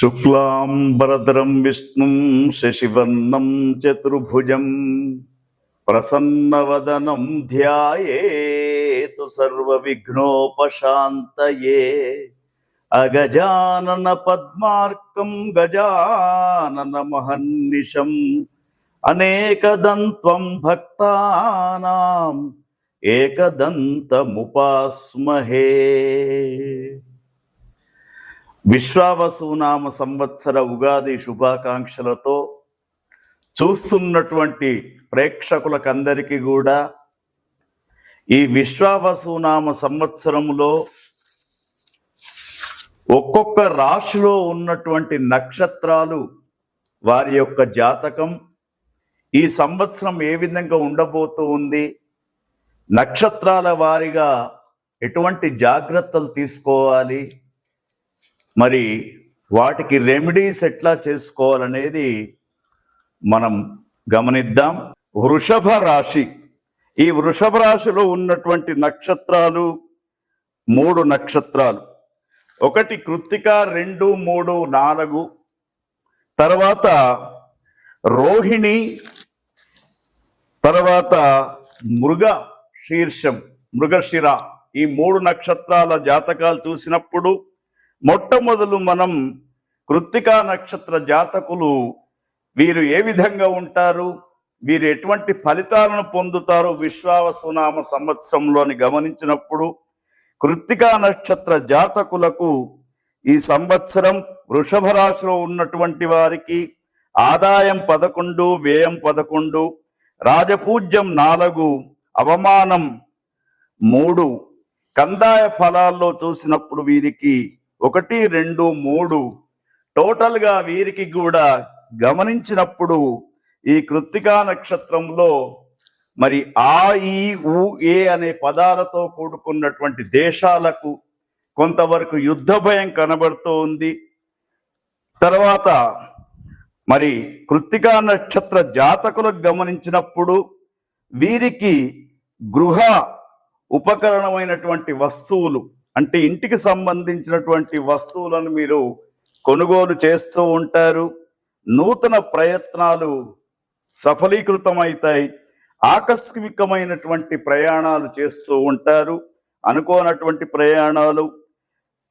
శుక్లాంబరధరం విష్ణు శశివర్ణం చతుర్భుజం. ప్రసన్నవదనం ధ్యాయేతు సర్వవిఘ్నోపశాంతయే. అగజానన పద్మార్కం గజానన మహర్నిశం. అనేకదంత్వం భక్తానాం ఏకదంతముపాస్మహే. విశ్వావసునామ సంవత్సర ఉగాది శుభాకాంక్షలతో చూస్తున్నటువంటి ప్రేక్షకులకందరికీ కూడా ఈ విశ్వావసునామ సంవత్సరంలో ఒక్కొక్క రాశిలో ఉన్నటువంటి నక్షత్రాలు వారి యొక్క జాతకం. ఈ సంవత్సరం ఏ విధంగా ఉండబోతూ ఉంది? నక్షత్రాల వారిగా ఎటువంటి జాగ్రత్తలు తీసుకోవాలి? మరి వాటికి రెమెడీస్ ఎట్లా చేసుకోవాలనేది మనం గమనిద్దాం. వృషభ రాశి. ఈ వృషభ రాశిలో ఉన్నటువంటి నక్షత్రాలు మూడు నక్షత్రాలు. ఒకటి కృత్తిక రెండు మూడు నాలుగు. తర్వాత రోహిణి తర్వాత మృగ శీర్షం మృగశిర. ఈ మూడు నక్షత్రాల జాతకాలు చూసినప్పుడు మొట్టమొదలు మనం కృత్తికా నక్షత్ర జాతకులు వీరు ఏ విధంగా ఉంటారు? వీరు ఎటువంటి ఫలితాలను పొందుతారు? విశ్వావసునామ సంవత్సరంలోని గమనించినప్పుడు కృత్తికా నక్షత్ర జాతకులకు ఈ సంవత్సరం వృషభ రాశిలో ఉన్నటువంటి వారికి ఆదాయం పదకొండు వ్యయం పదకొండు రాజపూజ్యం నాలుగు అవమానం మూడు. కందాయ ఫలాల్లో చూసినప్పుడు వీరికి ఒకటి రెండు మూడు టోటల్గా వీరికి కూడా గమనించినప్పుడు ఈ కృత్తికా నక్షత్రంలో మరి ఆ ఈ ఊ ఏ అనే పదాలతో కూడుకున్నటువంటి దేశాలకు కొంతవరకు యుద్ధ భయం కనబడుతూ ఉంది. తర్వాత మరి కృత్తికా నక్షత్ర జాతకులకు గమనించినప్పుడు వీరికి గృహ ఉపకరణమైనటువంటి వస్తువులు అంటే ఇంటికి సంబంధించినటువంటి వస్తువులను మీరు కొనుగోలు చేస్తూ ఉంటారు. నూతన ప్రయత్నాలు సఫలీకృతమవుతాయి. ఆకస్మికమైనటువంటి ప్రయాణాలు చేస్తూ ఉంటారు. అనుకోనటువంటి ప్రయాణాలు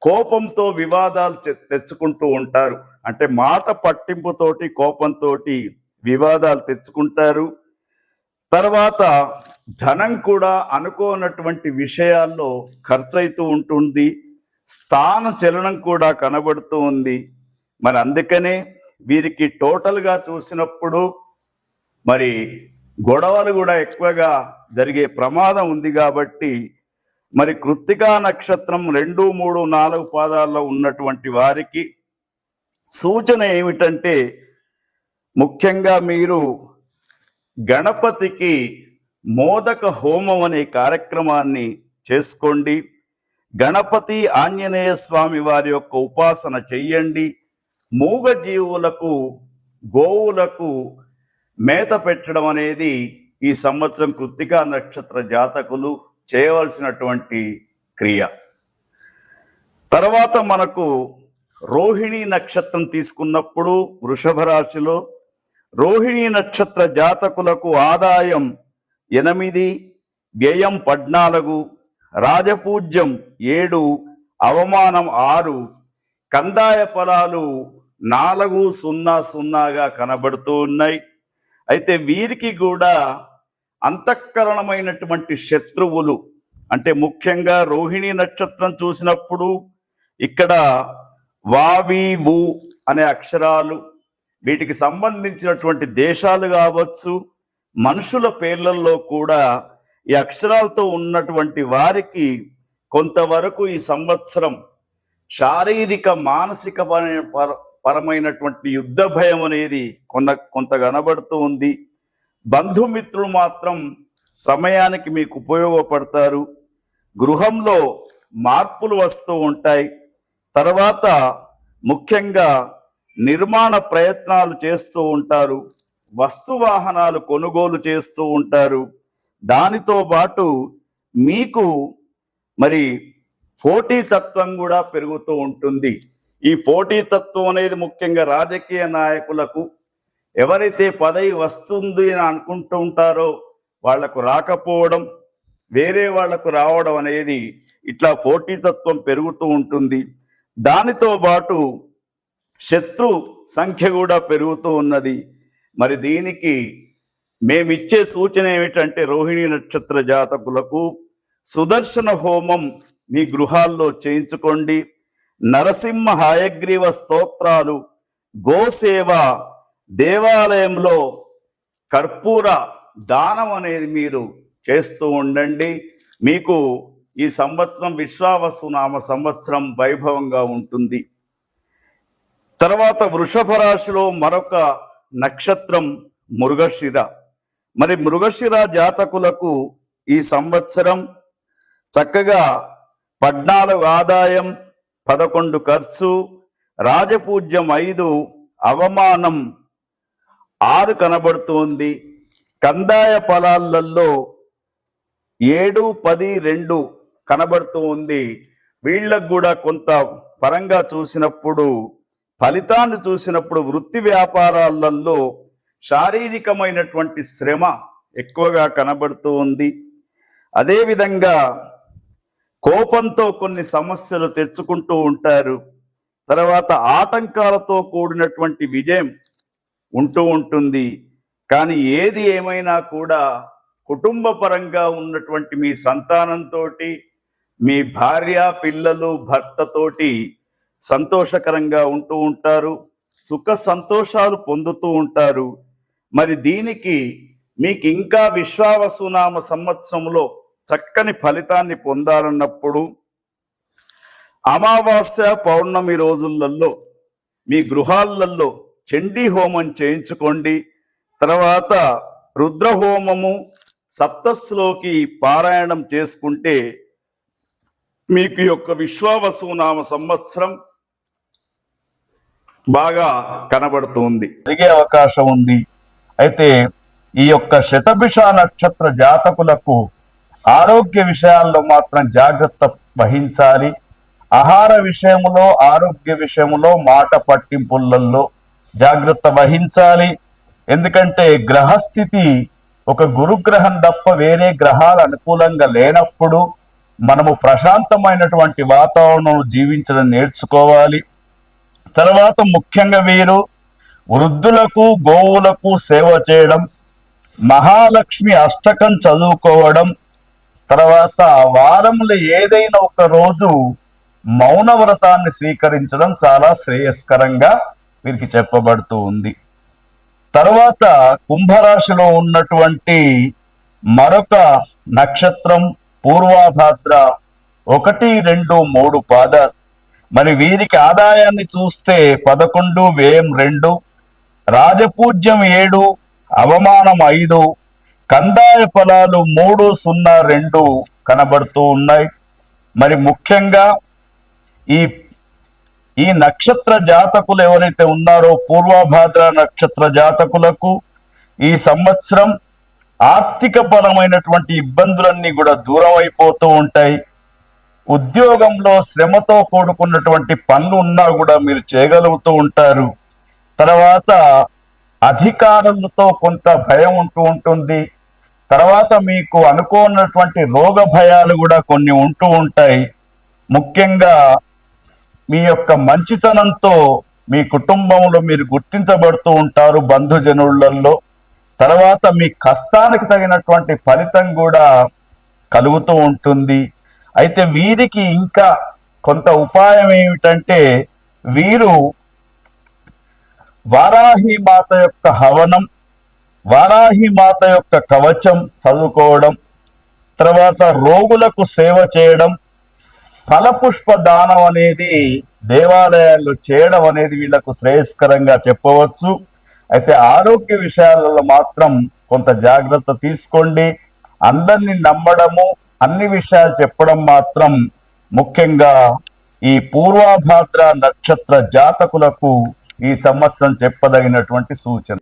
కోపంతో వివాదాలు తె- తెచ్చుకుంటూ ఉంటారు. అంటే మాట పట్టింపుతోటి కోపంతో వివాదాలు తెచ్చుకుంటారు. తర్వాత ధనం కూడా అనుకోనటువంటి విషయాల్లో ఖర్చయితూ ఉంటుంది. స్థాన చలనం కూడా కనబడుతూ ఉంది. మరి అందుకనే వీరికి టోటల్గా చూసినప్పుడు మరి గొడవలు కూడా ఎక్కువగా జరిగే ప్రమాదం ఉంది కాబట్టి మరి కృత్తికా నక్షత్రం రెండు మూడు నాలుగు పాదాల్లో ఉన్నటువంటి వారికి సూచన ఏమిటంటే ముఖ్యంగా మీరు గణపతికి మోదక హోమం అనే కార్యక్రమాన్ని చేసుకోండి. గణపతి ఆంజనేయ స్వామి వారి యొక్క ఉపాసన చెయ్యండి. మూగ జీవులకు గోవులకు మేత పెట్టడం అనేది ఈ సంవత్సరం కృత్తికా నక్షత్ర జాతకులు చేయవలసినటువంటి క్రియ. తర్వాత మనకు రోహిణి నక్షత్రం తీసుకున్నప్పుడు వృషభ రాశిలో రోహిణి నక్షత్ర జాతకులకు ఆదాయం ఎనిమిది వ్యయం పద్నాలుగు రాజపూజ్యం ఏడు అవమానం ఆరు కందాయ ఫలాలు నాలుగు సున్నా సున్నాగా కనబడుతూ ఉన్నాయి. అయితే వీరికి కూడా అంతఃకరణమైనటువంటి శత్రువులు అంటే ముఖ్యంగా రోహిణి నక్షత్రం చూసినప్పుడు ఇక్కడ వావి వు అనే అక్షరాలు వీటికి సంబంధించినటువంటి దేశాలు కావచ్చు మనుషుల పేర్లలో కూడా ఈ అక్షరాలతో ఉన్నటువంటి వారికి కొంతవరకు ఈ సంవత్సరం శారీరక మానసిక పర- పర- పరమైనటువంటి యుద్ధ భయం అనేది కొంత కొంత కనబడుతూ ఉంది. బంధుమిత్రులు మాత్రం సమయానికి మీకు ఉపయోగపడతారు. గృహంలో మార్పులు వస్తూ ఉంటాయి. తర్వాత ముఖ్యంగా నిర్మాణ ప్రయత్నాలు చేస్తూ ఉంటారు వస్తువాహనాలు కొనుగోలు చేస్తూ ఉంటారు. దానితో పాటు మీకు మరి పోటీతత్వం కూడా పెరుగుతూ ఉంటుంది. ఈ పోటీతత్వం అనేది ముఖ్యంగా రాజకీయ నాయకులకు ఎవరైతే పదవి వస్తుంది అని అనుకుంటూ ఉంటారో వాళ్ళకు రాకపోవడం వేరే వాళ్ళకు రావడం అనేది ఇట్లా పోటీతత్వం పెరుగుతూ ఉంటుంది. దానితో పాటు శత్రు సంఖ్య కూడా పెరుగుతూ ఉన్నది. మరి దీనికి మేమిచ్చే సూచన ఏమిటంటే రోహిణి నక్షత్ర జాతకులకు సుదర్శన హోమం మీ గృహాల్లో చేయించుకోండి. నరసింహ హాయగ్రీవ స్తోత్రాలు గోసేవ దేవాలయంలో కర్పూర దానం అనేది మీరు చేస్తూ ఉండండి. మీకు ఈ సంవత్సరం విశ్వావసు నామ సంవత్సరం వైభవంగా ఉంటుంది. తర్వాత వృషభ రాశిలో మరొక నక్షత్రం మృగశిర. మరి మృగశిర జాతకులకు ఈ సంవత్సరం చక్కగా పద్నాలుగు ఆదాయం పదకొండు ఖర్చు రాజపూజ్యం ఐదు అవమానం ఆరు కనబడుతుంది. కందాయ ఫలాలలో ఏడు పది రెండు కనబడుతూ ఉంది వీళ్ళకు కూడా కొంత పరంగా చూసినప్పుడు ఫలితాన్ని చూసినప్పుడు వృత్తి వ్యాపారాలలో శారీరకమైనటువంటి శ్రమ ఎక్కువగా కనబడుతూ ఉంది. అదేవిధంగా కోపంతో కొన్ని సమస్యలు తెచ్చుకుంటూ ఉంటారు. తర్వాత ఆటంకాలతో కూడినటువంటి విజయం ఉంటూ ఉంటుంది. కానీ ఏది ఏమైనా కూడా కుటుంబ పరంగా ఉన్నటువంటి మీ సంతానంతో మీ భార్య పిల్లలు భర్తతోటి సంతోషకరంగా ఉంటూ ఉంటారు సుఖ సంతోషాలు పొందుతూ ఉంటారు. మరి దీనికి మీకు ఇంకా విశ్వావసునామ సంవత్సరంలో చక్కని ఫలితాన్ని పొందాలన్నప్పుడు అమావాస్య పౌర్ణమి రోజులలో మీ గృహాలలో చండీ హోమం చేయించుకోండి. తర్వాత రుద్రహోమము సప్తస్సులోకి పారాయణం చేసుకుంటే మీకు యొక్క విశ్వావసునామ సంవత్సరం బాగా కనబడుతుంది. జరిగే అవకాశం ఉంది. అయితే ఈ యొక్క శతభిష నక్షత్ర జాతకులకు ఆరోగ్య విషయాల్లో మాత్రం జాగ్రత్త వహించాలి. ఆహార విషయంలో ఆరోగ్య విషయంలో మాట పట్టింపులలో జాగ్రత్త వహించాలి. ఎందుకంటే గ్రహస్థితి ఒక గురుగ్రహం తప్ప వేరే గ్రహాలు అనుకూలంగా లేనప్పుడు మనము ప్రశాంతమైనటువంటి వాతావరణం జీవించడం నేర్చుకోవాలి. తర్వాత ముఖ్యంగా వీరు వృద్ధులకు గోవులకు సేవ చేయడం మహాలక్ష్మి అష్టకం చదువుకోవడం తర్వాత వారంలో ఏదైనా ఒక రోజు మౌన వ్రతాన్ని స్వీకరించడం చాలా శ్రేయస్కరంగా వీరికి చెప్పబడుతూ ఉంది. తర్వాత కుంభరాశిలో ఉన్నటువంటి మరొక నక్షత్రం పూర్వాభాద్ర ఒకటి రెండు మూడు పాద మరి వీరికి ఆదాయాన్ని చూస్తే పదకొండు వ్యయం రెండు రాజపూజ్యం ఏడు అవమానం ఐదు కందాయ ఫలాలు మూడు సున్నా రెండు కనబడుతూ ఉన్నాయి. మరి ముఖ్యంగా ఈ ఈ నక్షత్ర జాతకులు ఎవరైతే ఉన్నారో పూర్వభాద్ర నక్షత్ర జాతకులకు ఈ సంవత్సరం ఆర్థిక పరమైనటువంటి ఇబ్బందులన్నీ కూడా దూరం అయిపోతూ ఉంటాయి. ఉద్యోగంలో శ్రమతో కూడుకున్నటువంటి పనులు ఉన్నా కూడా మీరు చేయగలుగుతూ ఉంటారు. తర్వాత అధికారులతో కొంత భయం ఉంటూ ఉంటుంది. తర్వాత మీకు అనుకోనటువంటి రోగ భయాలు కూడా కొన్ని ఉంటూ ఉంటాయి. ముఖ్యంగా మీ యొక్క మంచితనంతో మీ కుటుంబంలో మీరు గుర్తించబడుతూ ఉంటారు బంధుజనులలో. తర్వాత మీ కష్టానికి తగినటువంటి ఫలితం కూడా కలుగుతూ ఉంటుంది. అయితే వీరికి ఇంకా కొంత ఉపాయం ఏమిటంటే వీరు వారాహి మాత యొక్క హవనం వారాహి మాత యొక్క కవచం చదువుకోవడం తర్వాత రోగులకు సేవ చేయడం ఫలపుష్ప దానం అనేది దేవాలయాల్లో చేయడం అనేది వీళ్ళకు శ్రేయస్కరంగా చెప్పవచ్చు. అయితే ఆరోగ్య విషయాలలో మాత్రం కొంత జాగ్రత్త తీసుకోండి. అందరిని నమ్మడము అన్ని విషయాలు చెప్పడం మాత్రం ముఖ్యంగా ఈ పూర్వాభాద్ర నక్షత్ర జాతకులకు ఈ సంవత్సరం చెప్పదగినటువంటి సూచన.